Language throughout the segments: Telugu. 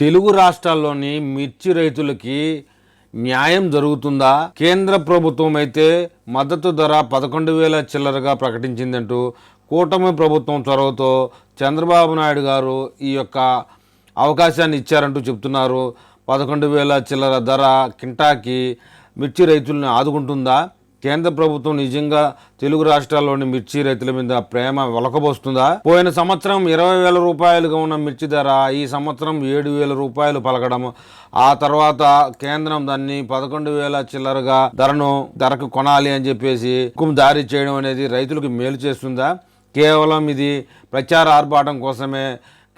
తెలుగు రాష్ట్రాల్లోని మిర్చి రైతులకి న్యాయం జరుగుతుందా? కేంద్ర ప్రభుత్వం అయితే మద్దతు ధర పదకొండు వేల చిల్లరగా ప్రకటించిందంటూ కూటమి ప్రభుత్వం చొరవతో చంద్రబాబు నాయుడు గారు ఈ యొక్క అవకాశాన్ని ఇచ్చారంటూ చెప్తున్నారు. పదకొండు వేల చిల్లర ధర కింటాకి మిర్చి రైతులను ఆదుకుంటుందా? కేంద్ర ప్రభుత్వం నిజంగా తెలుగు రాష్ట్రాల్లోని మిర్చి రైతుల మీద ప్రేమ ఒలకబోస్తుందా పోయిన సంవత్సరం ఇరవై వేల రూపాయలుగా ఉన్న మిర్చి ధర ఈ సంవత్సరం ఏడు వేల రూపాయలు పలకడం ఆ తర్వాత కేంద్రం దాన్ని పదకొండు వేల చిల్లరగా ధరను ధరకు కొనాలి అని చెప్పేసి హుకుం దారి చేయడం అనేది రైతులకు మేలు చేస్తుందా? కేవలం ఇది ప్రచార ఆర్భాటం కోసమే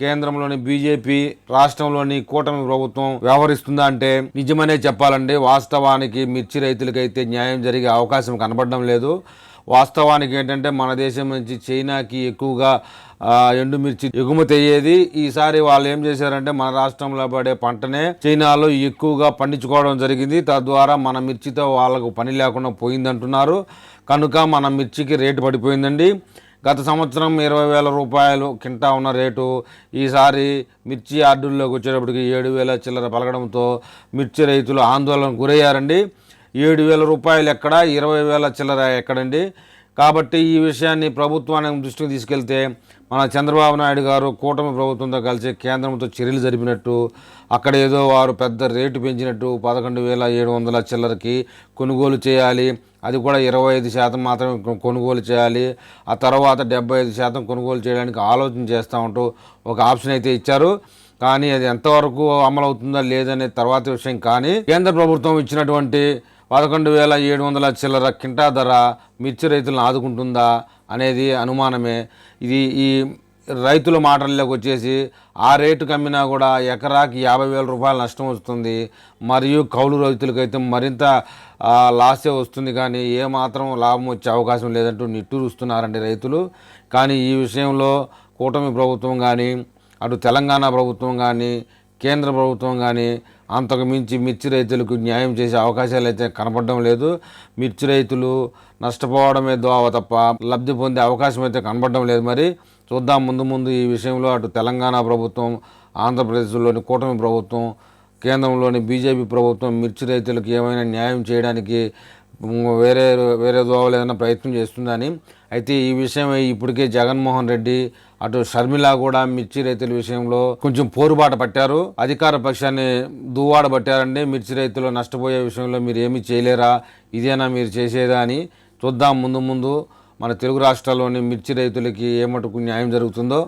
కేంద్రంలోని బీజేపీ రాష్ట్రంలోని కూటమి ప్రభుత్వం వ్యవహరిస్తుందా అంటే నిజమనే చెప్పాలండి. వాస్తవానికి మిర్చి రైతులకైతే న్యాయం జరిగే అవకాశం కనబడడం లేదు. వాస్తవానికి ఏంటంటే మన దేశం నుంచి చైనాకి ఎక్కువగా ఎండుమిర్చి ఎగుమతి అయ్యేది. ఈసారి వాళ్ళు ఏం చేశారంటే మన రాష్ట్రంలో పడే పంటనే చైనాలో ఎక్కువగా పండించుకోవడం జరిగింది. తద్వారా మన మిర్చితో వాళ్ళకు పని లేకుండా పోయిందంటున్నారు. కనుక మన మిర్చికి రేటు పడిపోయిందండి. గత సంవత్సరం ఇరవై వేల రూపాయలు కింటా ఉన్న రేటు ఈసారి మిర్చి ఆర్డర్లోకి వచ్చేటప్పటికి ఏడు వేల చిల్లర పలకడంతో మిర్చి రైతులు ఆందోళనకు గురయ్యారండి. ఏడు వేల రూపాయలు ఎక్కడ ఇరవై వేల చిల్లర ఎక్కడండి? కాబట్టి ఈ విషయాన్ని ప్రభుత్వానికి దృష్టికి తీసుకెళ్తే మన చంద్రబాబు నాయుడు గారు కూటమి ప్రభుత్వంతో కలిసి కేంద్రంతో చర్యలు జరిపినట్టు అక్కడ ఏదో వారు పెద్ద రేటు పెంచినట్టు పదకొండు వేల ఏడు వందల చిల్లరకి కొనుగోలు చేయాలి అది కూడా ఇరవై ఐదు శాతం మాత్రమే కొనుగోలు చేయాలి ఆ తర్వాత డెబ్బై ఐదు శాతం కొనుగోలు చేయడానికి ఆలోచన చేస్తూ ఉంటూ ఒక ఆప్షన్ అయితే ఇచ్చారు. కానీ అది ఎంతవరకు అమలవుతుందా లేదనే తర్వాత విషయం కానీ కేంద్ర ప్రభుత్వం ఇచ్చినటువంటి పదకొండు వేల ఏడు వందల చిల్లర కింటా ధర మిర్చి రైతులను ఆదుకుంటుందా అనేది అనుమానమే. ఇది ఈ రైతుల మాటల్లోకి వచ్చేసి ఆ రేటు కమ్మినా కూడా ఎకరాకి యాభై వేల రూపాయలు నష్టం వస్తుంది. మరియు కౌలు రైతులకైతే మరింత లాసే వస్తుంది. కానీ ఏమాత్రం లాభం వచ్చే అవకాశం లేదంటూ నిట్టూరుస్తున్నారండి రైతులు. కానీ ఈ విషయంలో కూటమి ప్రభుత్వం కానీ అటు తెలంగాణ ప్రభుత్వం కానీ కేంద్ర ప్రభుత్వం కానీ అంతకు మించి మిర్చి రైతులకు న్యాయం చేసే అవకాశాలు అయితే కనపడడం లేదు. మిర్చి రైతులు నష్టపోవడమే దోవ తప్ప లబ్ధి పొందే అవకాశం అయితే కనపడడం లేదు మరి. చూద్దాం ముందు ముందు ఈ విషయంలో అటు తెలంగాణ ప్రభుత్వం ఆంధ్రప్రదేశ్లోని కూటమి ప్రభుత్వం కేంద్రంలోని బీజేపీ ప్రభుత్వం మిర్చి రైతులకు ఏమైనా న్యాయం చేయడానికి వేరే వేరే దోవలు ఏదైనా ప్రయత్నం చేస్తుందని. అయితే ఈ విషయం ఇప్పటికే జగన్మోహన్ రెడ్డి అటు షర్మిల కూడా మిర్చి రైతుల విషయంలో కొంచెం పోరుబాట పట్టారు. అధికార పక్షాన్ని దువ్వాడ పట్టారండి. మిర్చి రైతులు నష్టపోయే విషయంలో మీరు ఏమీ చేయలేరా? ఇదేనా మీరు చేసేదా అని చూద్దాం ముందు ముందు మన తెలుగు రాష్ట్రాల్లోని మిర్చి రైతులకి ఏమటుకు న్యాయం జరుగుతుందో.